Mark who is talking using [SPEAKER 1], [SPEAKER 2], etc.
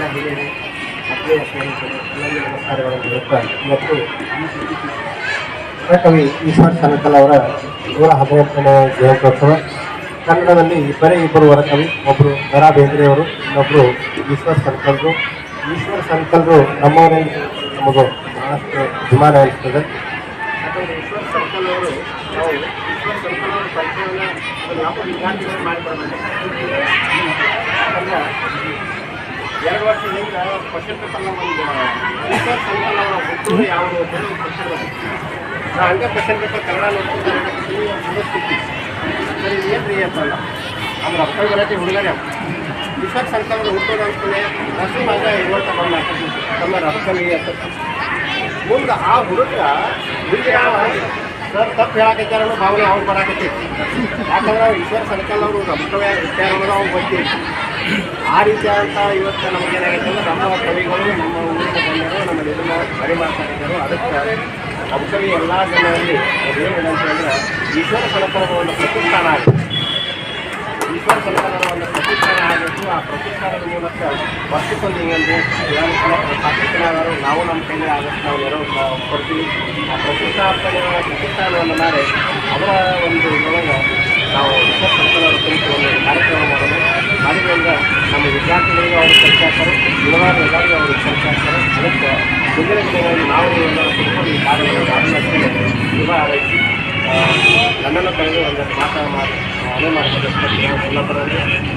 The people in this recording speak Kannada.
[SPEAKER 1] ಎಲ್ಲ ಹಿರಿಯರು ಸ್ನೇಹಿತರು ಎಲ್ಲರಿಗೂ ನಮಸ್ಕಾರಗಳನ್ನು ಕವಿ ಈಶ್ವರ್ ಸನಕಲ್ ಅವರ ನೂರ ಹದಿನೆಂಟನೇ ಜಯಂತ್ಯೋತ್ಸವ. ಕನ್ನಡದಲ್ಲಿ ಬರೀ ಇಬ್ಬರು ವರಕವಿ ಒಬ್ಬರು ದರಾ ಬೇಂದ್ರೆಯವರು ಇನ್ನೊಬ್ಬರು ಈಶ್ವರ್ ಸನ್ಕಲ್ರು. ಈಶ್ವರ್ ಸನ್ಕಲ್ರು ನಮ್ಮವರೇ ನಮಗೂ ಬಹಳಷ್ಟು ಅಭಿಮಾನ ಅನಿಸ್ತದೆ. ಈಶ್ವರ್ ನಾವು ಈಶ್ವರ್ ಎರಡು ವರ್ಷ ಹಿಂದೆ ಕ್ವಶನ್ ಪೇಪರ್ ಒಂದು ಸರ್ಕಲ್ ಅವರ ಹುಟ್ಟೂರು ಯಾವುದು ಅಂತ ಹೇಳಿ ಒಂದು ಕ್ವಶನ್ ಬಂದಿತ್ತು. ನಾ ಹಂಗೆ ಕನ್ನಡ ನೋಡ್ಕೊಂಡು ಏನು ರೀ ಅಂತಲ್ಲ ಅಂದ್ರೆ ಅಪ್ಪ ವೆರೈಟಿ ಹುಡುಗರೇ ಈಶ್ವರ್ ಸರ್ಕಲ್ ಅವರು ಹುಟ್ಟೋದು ಅಂದ್ಮೇಲೆ ನರಸಿಂಹ ಇರುವಂಥ ಮುಂದೆ ಆ ಹುಡುಗ ಮುಂದೆ ಸರ್, ತಪ್ಪು ಹೇಳಕತ್ತಾರ ಭಾವನೆ ಅವ್ನು ಬರಾಕತ್ತೈತಿ. ಯಾಕಂದ್ರೆ ಅವ್ರು ಈಶ್ವರ ಸರ್ಕಲ್ ಅವರು ರಕ್ತವ್ಯ ವಿಚಾರ ಅನ್ನೋದು ಅವ್ನು ಆ ರೀತಿಯಾದಂಥ ಇವತ್ತು ನಮಗೇನಾಗೈತೆ ಅಂದ್ರೆ ನಮ್ಮ ಕವಿಗಳು, ನಮ್ಮ ಊರಿನ ನಮ್ಮ ನಿಧನ ಬರಿ ಮಾಡ್ತಾ ಇದ್ದರು ಅದಕ್ಕೆ ಕವಿ ಎಲ್ಲ ಜನರಲ್ಲಿ ಅದೇನಿದೆ ಅಂದರೆ ಈಶ್ವರ ಸರ್ಕಲ್ಗಳ ಒಂದು ಪ್ರತಿಷ್ಠಾನ ಆಗಿದೆ. ಈಶ್ವರ ಸರ್ಕಾರದ ಒಂದು ಪ್ರತಿಷ್ಠಾನ ಆಗಬೇಕು ಆ ಪ್ರತಿಷ್ಠಾನದ ಮೂಲಕ ವರ್ಷಕ್ಕೊಂದು ಹಿಂಗಂದ್ರೆ ಸ್ಥಾಪಿಸಲಾದರು ನಾವು ನಮ್ಮ ಕೈಲಿ ಆಗುತ್ತೆ ನಾವು ನಾವು ಕೊಡ್ತೀವಿ. ಆ ಪ್ರತಿಷ್ಠಾಪನೆ, ಪ್ರತಿಷ್ಠಾನವನ್ನು ಮಾಡಿ ಅವರ ಒಂದು ಇದರೊಳಗೆ ನಾವು ಈಶ್ವರ ಸರ್ಕಾರದ ಕುರಿತು ಒಂದು ವಿದ್ಯಾರ್ಥಿಗಳಿಗೂ ಅವರು ಕೆಲಸ ಆಗ್ತಾರೆ ಯುವಕರು ಎಲ್ಲರಿಗೂ ಅವರು ಕೆಲಸ ಆಗ್ತಾರೆ ಅದಕ್ಕೆ ಮುಂದಿನ ದಿನಗಳಲ್ಲಿ ನಾವು ಕುತ್ಕೊಂಡು ಈ ಕಾರ್ಯವನ್ನು ಶುಭ ಹಾರೈಸಿ ಆ, ನನ್ನನ್ನು ಕರೆದು ಒಂದು ಮಾತಾಡ ಮಾಡಿ ಅದೇ ಮಾಡ್ಕೊಂಡು